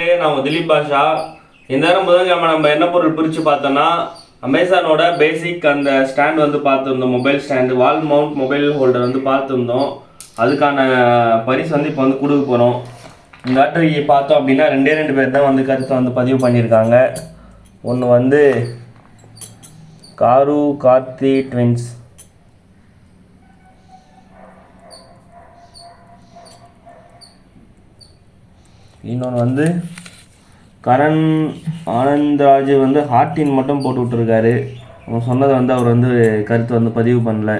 மக்களே நான் திலீப் பாஷா இந்த நேரம் புதன்கிழமை நம்ம என்ன பொருள் பிரித்து பார்த்தோன்னா அமேசானோட பேசிக் அந்த ஸ்டாண்ட் வந்து பார்த்துருந்தோம் mobile stand wall mount mobile holder வந்து பார்த்துருந்தோம். அதுக்கான பரிசு வந்து இப்போ வந்து கொடுக்க போகிறோம் இந்த ஆட்டை பார்த்தோம் அப்படின்னா ரெண்டே ரெண்டு பேர் தான் வந்து கருத்தை வந்து பதிவு பண்ணியிருக்காங்க. ஒன்று வந்து காரு கார்த்தி ட்வின்ஸ் இன்னொன்று வந்து கரண் ஆனந்த்ராஜ் வந்து ஹார்டின் மட்டும் போட்டு விட்டுருக்காரு. அவங்க சொன்னதை வந்து அவர் வந்து கருத்து வந்து பதிவு பண்ணல.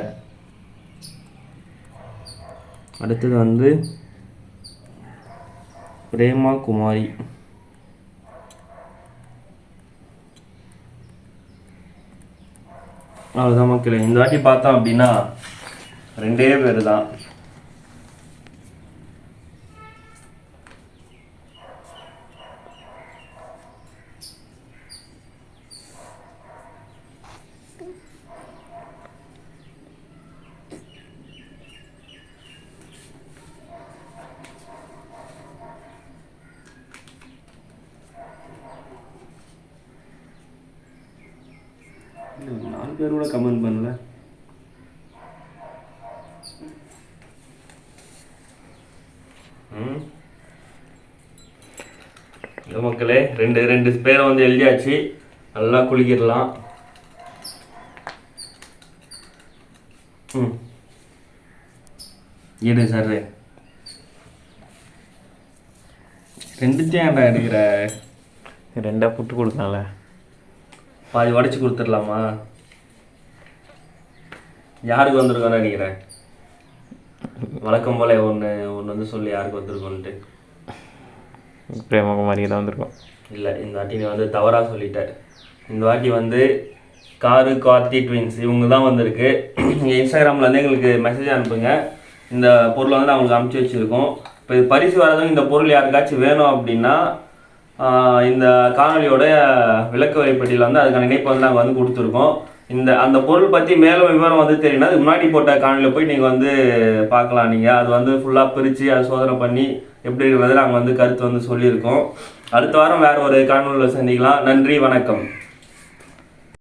அடுத்தது வந்து பிரேமா குமாரி. அவ்வளோதான் மக்கள். இந்த வாட்டி பார்த்தோம் அப்படின்னா ரெண்டே பேர் தான் நாலு பேர் கூட கமெண்ட் பண்ணல. ம். இதோ மக்களே ரெண்டு ரெண்டு பேரை வந்து எழுதியாச்சு. நல்லா குளிக்கிடலாம் ம். இடு சார். ரெண்டுத்தையும் ஏன்டா எடுக்கிற? ரெண்டா புட்டு கொடுக்கலாம்ல. பாதி உடச்சி கொடுத்துடலாமா? யாருக்கு வந்திருக்கோன்னு நினைக்கிறேன்? வழக்கம் போல ஒன்று ஒன்று வந்து சொல்லி யாருக்கு வந்திருக்கோன்ட்டு பிரேமகுமாரி தான் வந்திருக்கோம். இல்லை இந்த வாட்டி நீ வந்து தவறாக சொல்லிட்ட. இந்த வாட்டி வந்து காரு கார்த்தி ட்வின்ஸ் இவங்க தான் வந்திருக்கு. நீங்கள் இன்ஸ்டாகிராமில் வந்து எங்களுக்கு மெசேஜ் அனுப்புங்க. இந்த பொருளை வந்து நான் உங்களுக்கு அனுப்பிச்சி வச்சுருக்கோம். இப்போ இது பரிசு வரதும் இந்த பொருள் யாருக்காச்சும் வேணும் அப்படின்னா இந்த காணொலியோட விளக்க வரைப்பட்டியில் வந்து அதுக்கான இணைப்பு வந்து நாங்கள் வந்து கொடுத்துருக்கோம். இந்த அந்த பொருள் பற்றி மேலும் விவரம் வந்து தெரியும்னா அது முன்னாடி போட்ட காணொலியில் போய் நீங்கள் வந்து பார்க்கலாம். நீங்கள் அது வந்து ஃபுல்லாக பிரித்து அதை சோதனை பண்ணி எப்படி இருக்கிறது நாங்கள் வந்து கருத்து வந்து சொல்லியிருக்கோம். அடுத்த வாரம் வேறு ஒரு காணொலியில் சந்திக்கலாம். நன்றி வணக்கம்.